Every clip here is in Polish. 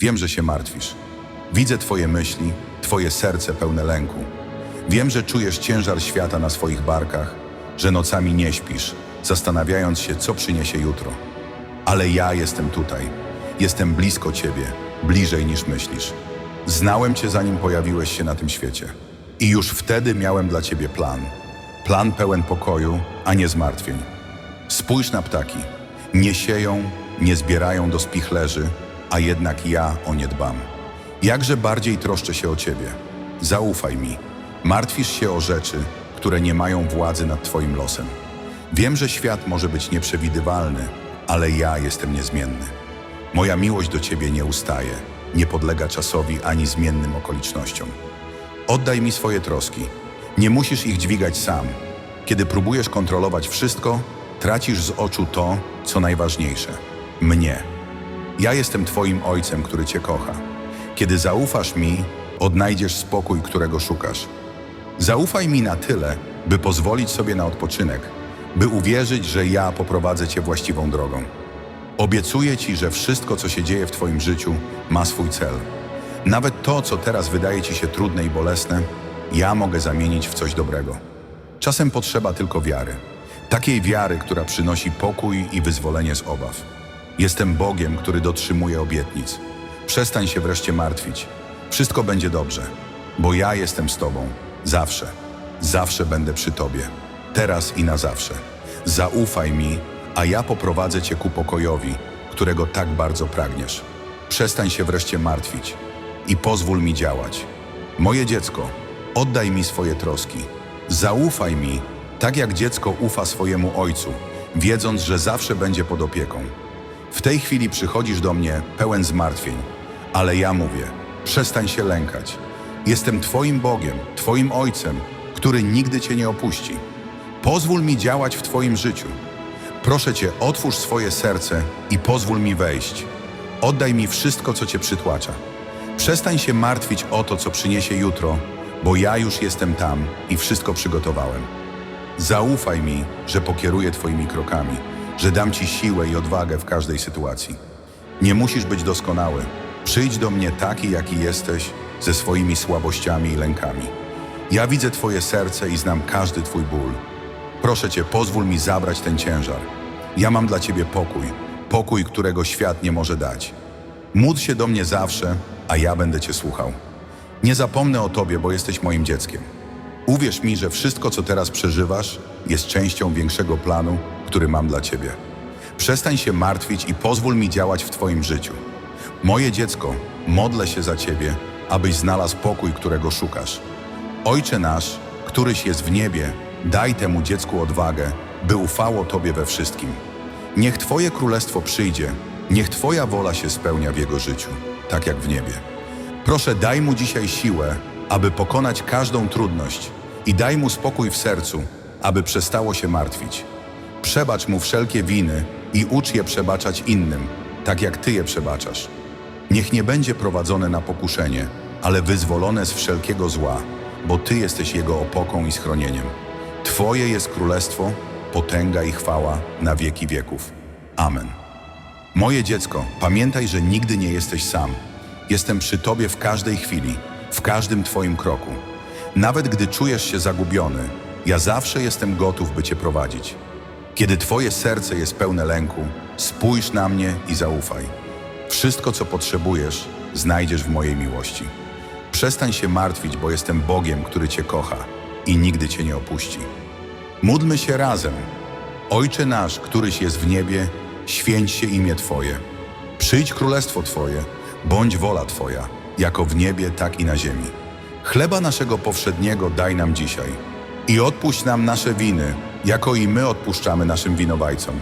Wiem, że się martwisz. Widzę Twoje myśli, Twoje serce pełne lęku. Wiem, że czujesz ciężar świata na swoich barkach, że nocami nie śpisz, zastanawiając się, co przyniesie jutro. Ale ja jestem tutaj. Jestem blisko Ciebie, bliżej niż myślisz. Znałem Cię, zanim pojawiłeś się na tym świecie. I już wtedy miałem dla Ciebie plan. Plan pełen pokoju, a nie zmartwień. Spójrz na ptaki. Nie sieją, nie zbierają do spichlerzy, a jednak ja o nie dbam. Jakże bardziej troszczę się o Ciebie. Zaufaj mi. Martwisz się o rzeczy, które nie mają władzy nad Twoim losem. Wiem, że świat może być nieprzewidywalny, ale ja jestem niezmienny. Moja miłość do Ciebie nie ustaje, nie podlega czasowi ani zmiennym okolicznościom. Oddaj mi swoje troski. Nie musisz ich dźwigać sam. Kiedy próbujesz kontrolować wszystko, tracisz z oczu to, co najważniejsze mnie. Ja jestem Twoim ojcem, który Cię kocha. Kiedy zaufasz mi, odnajdziesz spokój, którego szukasz. Zaufaj mi na tyle, by pozwolić sobie na odpoczynek, by uwierzyć, że ja poprowadzę Cię właściwą drogą. Obiecuję Ci, że wszystko, co się dzieje w Twoim życiu, ma swój cel. Nawet to, co teraz wydaje Ci się trudne i bolesne, ja mogę zamienić w coś dobrego. Czasem potrzeba tylko wiary. Takiej wiary, która przynosi pokój i wyzwolenie z obaw. Jestem Bogiem, który dotrzymuje obietnic. Przestań się wreszcie martwić. Wszystko będzie dobrze, bo ja jestem z Tobą. Zawsze. Zawsze będę przy Tobie. Teraz i na zawsze. Zaufaj mi, a ja poprowadzę Cię ku pokojowi, którego tak bardzo pragniesz. Przestań się wreszcie martwić i pozwól mi działać. Moje dziecko, oddaj mi swoje troski. Zaufaj mi, tak jak dziecko ufa swojemu ojcu, wiedząc, że zawsze będzie pod opieką. W tej chwili przychodzisz do mnie pełen zmartwień, ale ja mówię: przestań się lękać. Jestem Twoim Bogiem, Twoim Ojcem, który nigdy Cię nie opuści. Pozwól mi działać w Twoim życiu. Proszę Cię, otwórz swoje serce i pozwól mi wejść. Oddaj mi wszystko, co Cię przytłacza. Przestań się martwić o to, co przyniesie jutro, bo ja już jestem tam i wszystko przygotowałem. Zaufaj mi, że pokieruję Twoimi krokami, że dam Ci siłę i odwagę w każdej sytuacji. Nie musisz być doskonały. Przyjdź do mnie taki, jaki jesteś, ze swoimi słabościami i lękami. Ja widzę Twoje serce i znam każdy Twój ból. Proszę Cię, pozwól mi zabrać ten ciężar. Ja mam dla Ciebie pokój, pokój, którego świat nie może dać. Módl się do mnie zawsze, a ja będę Cię słuchał. Nie zapomnę o Tobie, bo jesteś moim dzieckiem. Uwierz mi, że wszystko, co teraz przeżywasz, jest częścią większego planu, który mam dla Ciebie. Przestań się martwić i pozwól mi działać w Twoim życiu. Moje dziecko, modlę się za Ciebie, abyś znalazł pokój, którego szukasz. Ojcze nasz, któryś jest w niebie, daj temu dziecku odwagę, by ufało Tobie we wszystkim. Niech Twoje królestwo przyjdzie, niech Twoja wola się spełnia w jego życiu, tak jak w niebie. Proszę, daj mu dzisiaj siłę, aby pokonać każdą trudność i daj mu spokój w sercu, aby przestało się martwić. Przebacz mu wszelkie winy i ucz je przebaczać innym, tak jak Ty je przebaczasz. Niech nie będzie prowadzone na pokuszenie, ale wyzwolone z wszelkiego zła, bo Ty jesteś jego opoką i schronieniem. Twoje jest królestwo, potęga i chwała na wieki wieków. Amen. Moje dziecko, pamiętaj, że nigdy nie jesteś sam. Jestem przy Tobie w każdej chwili, w każdym Twoim kroku. Nawet gdy czujesz się zagubiony, ja zawsze jestem gotów, by Cię prowadzić. Kiedy Twoje serce jest pełne lęku, spójrz na mnie i zaufaj. Wszystko, co potrzebujesz, znajdziesz w mojej miłości. Przestań się martwić, bo jestem Bogiem, który Cię kocha i nigdy Cię nie opuści. Módlmy się razem. Ojcze nasz, któryś jest w niebie, święć się imię Twoje. Przyjdź królestwo Twoje, bądź wola Twoja, jako w niebie, tak i na ziemi. Chleba naszego powszedniego daj nam dzisiaj i odpuść nam nasze winy, jako i my odpuszczamy naszym winowajcom.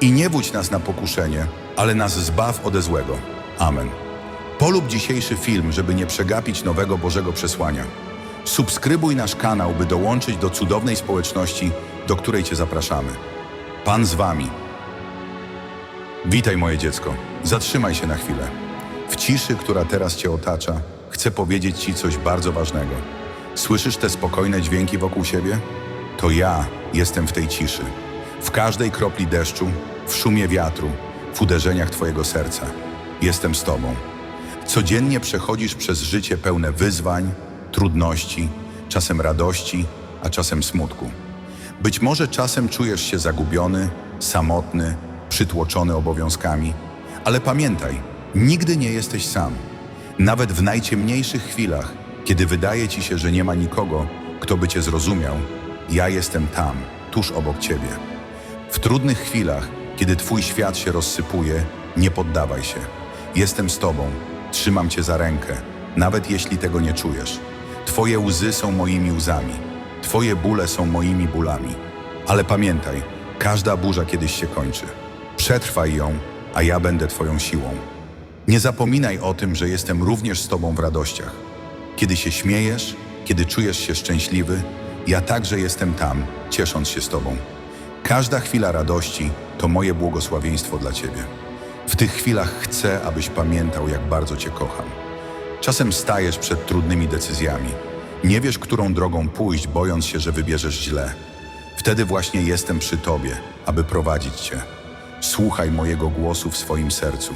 I nie wódź nas na pokuszenie, ale nas zbaw ode złego. Amen. Polub dzisiejszy film, żeby nie przegapić nowego Bożego przesłania. Subskrybuj nasz kanał, by dołączyć do cudownej społeczności, do której Cię zapraszamy. Pan z Wami. Witaj moje dziecko. Zatrzymaj się na chwilę. W ciszy, która teraz Cię otacza, chcę powiedzieć Ci coś bardzo ważnego. Słyszysz te spokojne dźwięki wokół siebie? To ja jestem w tej ciszy. W każdej kropli deszczu, w szumie wiatru, w uderzeniach Twojego serca. Jestem z Tobą. Codziennie przechodzisz przez życie pełne wyzwań, trudności, czasem radości, a czasem smutku. Być może czasem czujesz się zagubiony, samotny, przytłoczony obowiązkami, ale pamiętaj, nigdy nie jesteś sam. Nawet w najciemniejszych chwilach, kiedy wydaje ci się, że nie ma nikogo, kto by cię zrozumiał, ja jestem tam, tuż obok ciebie. W trudnych chwilach, kiedy twój świat się rozsypuje, nie poddawaj się. Jestem z tobą, trzymam cię za rękę, nawet jeśli tego nie czujesz. Twoje łzy są moimi łzami, twoje bóle są moimi bólami. Ale pamiętaj, każda burza kiedyś się kończy. Przetrwaj ją, a ja będę twoją siłą. Nie zapominaj o tym, że jestem również z tobą w radościach. Kiedy się śmiejesz, kiedy czujesz się szczęśliwy, ja także jestem tam, ciesząc się z tobą. Każda chwila radości to moje błogosławieństwo dla ciebie. W tych chwilach chcę, abyś pamiętał, jak bardzo cię kocham. Czasem stajesz przed trudnymi decyzjami. Nie wiesz, którą drogą pójść, bojąc się, że wybierzesz źle. Wtedy właśnie jestem przy tobie, aby prowadzić cię. Słuchaj mojego głosu w swoim sercu.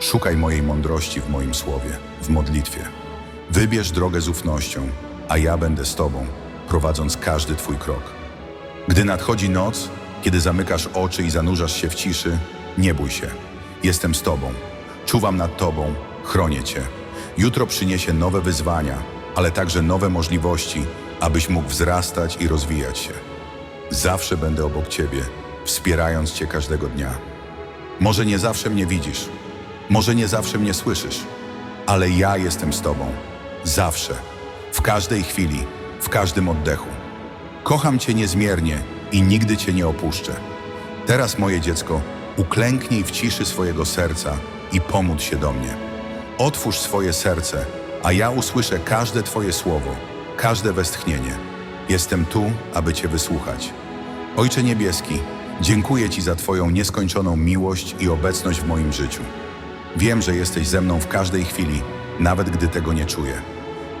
Szukaj mojej mądrości w moim słowie, w modlitwie. Wybierz drogę z ufnością, a ja będę z tobą, prowadząc każdy twój krok. Gdy nadchodzi noc, kiedy zamykasz oczy i zanurzasz się w ciszy, nie bój się. Jestem z tobą. Czuwam nad tobą, chronię cię. Jutro przyniesie nowe wyzwania, ale także nowe możliwości, abyś mógł wzrastać i rozwijać się. Zawsze będę obok ciebie, wspierając cię każdego dnia. Może nie zawsze mnie widzisz, może nie zawsze mnie słyszysz, ale ja jestem z tobą. Zawsze, w każdej chwili, w każdym oddechu. Kocham Cię niezmiernie i nigdy Cię nie opuszczę. Teraz, moje dziecko, uklęknij w ciszy swojego serca i pomódl się do mnie. Otwórz swoje serce, a ja usłyszę każde Twoje słowo, każde westchnienie. Jestem tu, aby Cię wysłuchać. Ojcze Niebieski, dziękuję Ci za Twoją nieskończoną miłość i obecność w moim życiu. Wiem, że jesteś ze mną w każdej chwili, nawet gdy tego nie czuję.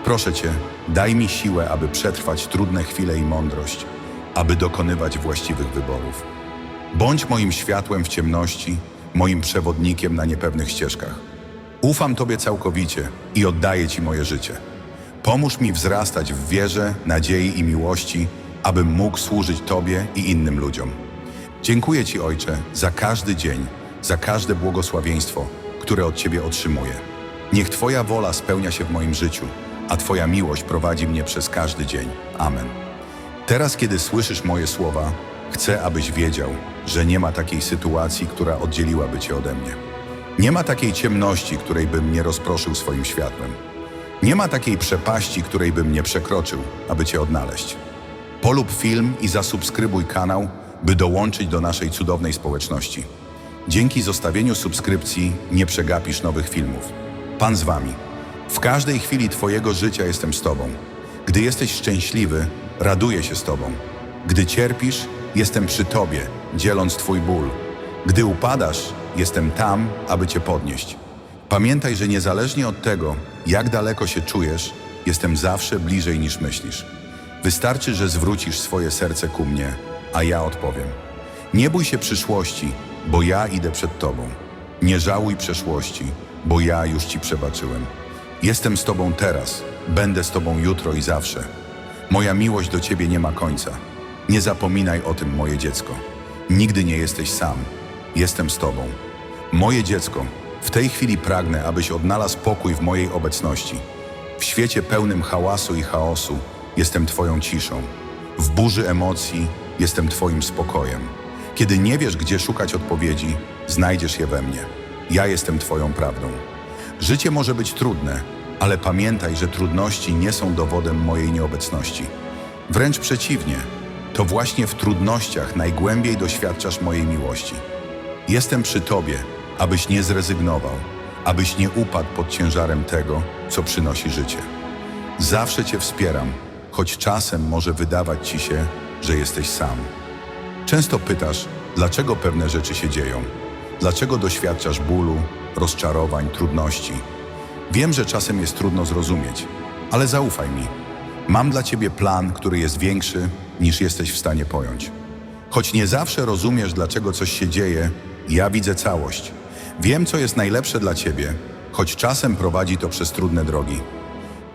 Proszę Cię, daj mi siłę, aby przetrwać trudne chwile i mądrość, aby dokonywać właściwych wyborów. Bądź moim światłem w ciemności, moim przewodnikiem na niepewnych ścieżkach. Ufam Tobie całkowicie i oddaję Ci moje życie. Pomóż mi wzrastać w wierze, nadziei i miłości, abym mógł służyć Tobie i innym ludziom. Dziękuję Ci, Ojcze, za każdy dzień, za każde błogosławieństwo, które od Ciebie otrzymuję. Niech Twoja wola spełnia się w moim życiu, a Twoja miłość prowadzi mnie przez każdy dzień. Amen. Teraz, kiedy słyszysz moje słowa, chcę, abyś wiedział, że nie ma takiej sytuacji, która oddzieliłaby Cię ode mnie. Nie ma takiej ciemności, której bym nie rozproszył swoim światłem. Nie ma takiej przepaści, której bym nie przekroczył, aby Cię odnaleźć. Polub film i zasubskrybuj kanał, by dołączyć do naszej cudownej społeczności. Dzięki zostawieniu subskrypcji nie przegapisz nowych filmów. Pan z Wami. W każdej chwili Twojego życia jestem z Tobą. Gdy jesteś szczęśliwy, raduję się z Tobą. Gdy cierpisz, jestem przy Tobie, dzieląc Twój ból. Gdy upadasz, jestem tam, aby Cię podnieść. Pamiętaj, że niezależnie od tego, jak daleko się czujesz, jestem zawsze bliżej niż myślisz. Wystarczy, że zwrócisz swoje serce ku mnie, a ja odpowiem. Nie bój się przyszłości, bo ja idę przed Tobą. Nie żałuj przeszłości, bo ja już Ci przebaczyłem. Jestem z Tobą teraz, będę z Tobą jutro i zawsze. Moja miłość do Ciebie nie ma końca. Nie zapominaj o tym, moje dziecko. Nigdy nie jesteś sam. Jestem z Tobą. Moje dziecko, w tej chwili pragnę, abyś odnalazł pokój w mojej obecności. W świecie pełnym hałasu i chaosu jestem Twoją ciszą. W burzy emocji jestem Twoim spokojem. Kiedy nie wiesz, gdzie szukać odpowiedzi, znajdziesz je we mnie. Ja jestem Twoją prawdą. Życie może być trudne, ale pamiętaj, że trudności nie są dowodem mojej nieobecności. Wręcz przeciwnie, to właśnie w trudnościach najgłębiej doświadczasz mojej miłości. Jestem przy Tobie, abyś nie zrezygnował, abyś nie upadł pod ciężarem tego, co przynosi życie. Zawsze Cię wspieram, choć czasem może wydawać Ci się, że jesteś sam. Często pytasz, dlaczego pewne rzeczy się dzieją, dlaczego doświadczasz bólu, rozczarowań, trudności. Wiem, że czasem jest trudno zrozumieć, ale zaufaj mi. Mam dla ciebie plan, który jest większy niż jesteś w stanie pojąć. Choć nie zawsze rozumiesz, dlaczego coś się dzieje, ja widzę całość. Wiem, co jest najlepsze dla ciebie choć czasem prowadzi to przez trudne drogi.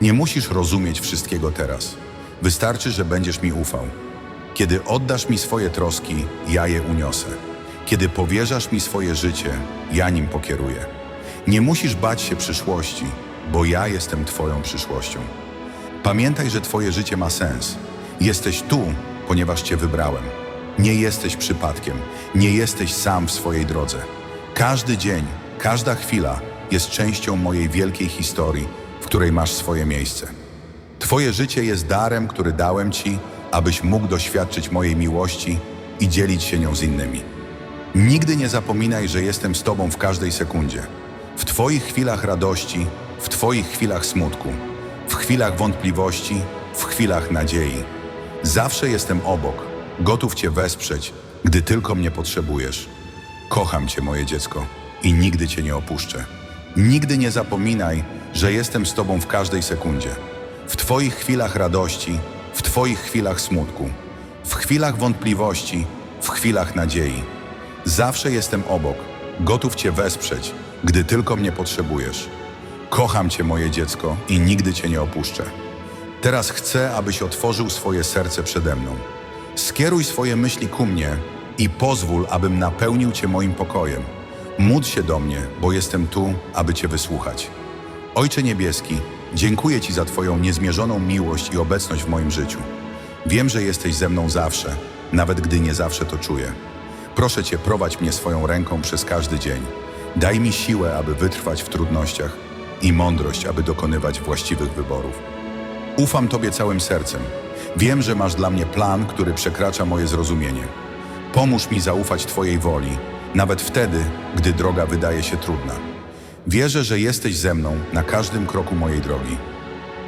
Nie musisz rozumieć wszystkiego teraz. Wystarczy, że będziesz mi ufał. Kiedy oddasz mi swoje troski, ja je uniosę. Kiedy powierzasz mi swoje życie, ja nim pokieruję. Nie musisz bać się przyszłości, bo ja jestem Twoją przyszłością. Pamiętaj, że Twoje życie ma sens. Jesteś tu, ponieważ Cię wybrałem. Nie jesteś przypadkiem, nie jesteś sam w swojej drodze. Każdy dzień, każda chwila jest częścią mojej wielkiej historii, w której masz swoje miejsce. Twoje życie jest darem, który dałem Ci, abyś mógł doświadczyć mojej miłości i dzielić się nią z innymi. Nigdy nie zapominaj, że jestem z Tobą w każdej sekundzie. W Twoich chwilach radości, w Twoich chwilach smutku, w chwilach wątpliwości, w chwilach nadziei. Zawsze jestem obok, gotów Cię wesprzeć, gdy tylko mnie potrzebujesz. Kocham Cię, moje dziecko, i nigdy Cię nie opuszczę. Nigdy nie zapominaj, że jestem z Tobą w każdej sekundzie. W Twoich chwilach radości, w Twoich chwilach smutku, w chwilach wątpliwości, w chwilach nadziei. Zawsze jestem obok, gotów Cię wesprzeć, gdy tylko mnie potrzebujesz. Kocham Cię, moje dziecko, i nigdy Cię nie opuszczę. Teraz chcę, abyś otworzył swoje serce przede mną. Skieruj swoje myśli ku mnie i pozwól, abym napełnił Cię moim pokojem. Módl się do mnie, bo jestem tu, aby Cię wysłuchać. Ojcze Niebieski, dziękuję Ci za Twoją niezmierzoną miłość i obecność w moim życiu. Wiem, że jesteś ze mną zawsze, nawet gdy nie zawsze to czuję. Proszę Cię, prowadź mnie swoją ręką przez każdy dzień. Daj mi siłę, aby wytrwać w trudnościach i mądrość, aby dokonywać właściwych wyborów. Ufam Tobie całym sercem. Wiem, że masz dla mnie plan, który przekracza moje zrozumienie. Pomóż mi zaufać Twojej woli, nawet wtedy, gdy droga wydaje się trudna. Wierzę, że jesteś ze mną na każdym kroku mojej drogi.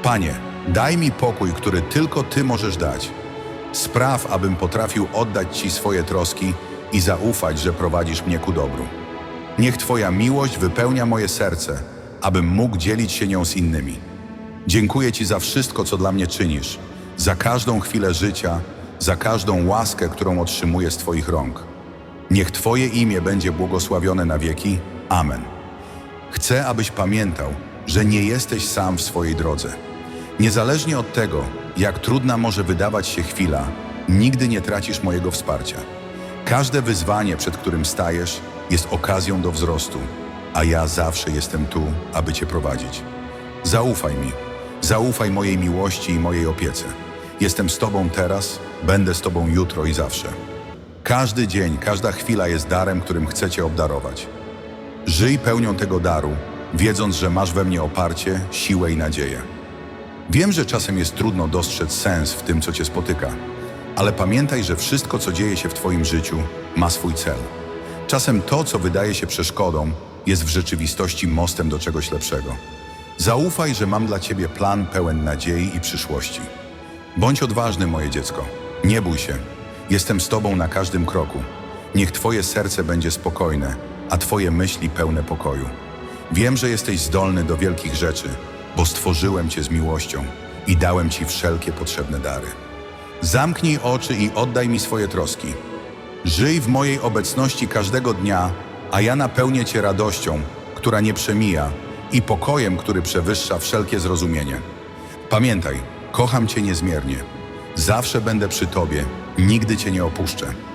Panie, daj mi pokój, który tylko Ty możesz dać. Spraw, abym potrafił oddać Ci swoje troski i zaufać, że prowadzisz mnie ku dobru. Niech Twoja miłość wypełnia moje serce, abym mógł dzielić się nią z innymi. Dziękuję Ci za wszystko, co dla mnie czynisz, za każdą chwilę życia, za każdą łaskę, którą otrzymuję z Twoich rąk. Niech Twoje imię będzie błogosławione na wieki. Amen. Chcę, abyś pamiętał, że nie jesteś sam w swojej drodze. Niezależnie od tego, jak trudna może wydawać się chwila, nigdy nie tracisz mojego wsparcia. Każde wyzwanie, przed którym stajesz, jest okazją do wzrostu, a ja zawsze jestem tu, aby Cię prowadzić. Zaufaj mi, zaufaj mojej miłości i mojej opiece. Jestem z Tobą teraz, będę z Tobą jutro i zawsze. Każdy dzień, każda chwila jest darem, którym chcę Cię obdarować. Żyj pełnią tego daru, wiedząc, że masz we mnie oparcie, siłę i nadzieję. Wiem, że czasem jest trudno dostrzec sens w tym, co Cię spotyka, ale pamiętaj, że wszystko, co dzieje się w Twoim życiu, ma swój cel. Czasem to, co wydaje się przeszkodą, jest w rzeczywistości mostem do czegoś lepszego. Zaufaj, że mam dla Ciebie plan pełen nadziei i przyszłości. Bądź odważny, moje dziecko. Nie bój się. Jestem z Tobą na każdym kroku. Niech Twoje serce będzie spokojne, a Twoje myśli pełne pokoju. Wiem, że jesteś zdolny do wielkich rzeczy, bo stworzyłem Cię z miłością i dałem Ci wszelkie potrzebne dary. Zamknij oczy i oddaj mi swoje troski. Żyj w mojej obecności każdego dnia, a ja napełnię Cię radością, która nie przemija i pokojem, który przewyższa wszelkie zrozumienie. Pamiętaj, kocham Cię niezmiernie. Zawsze będę przy Tobie, nigdy Cię nie opuszczę.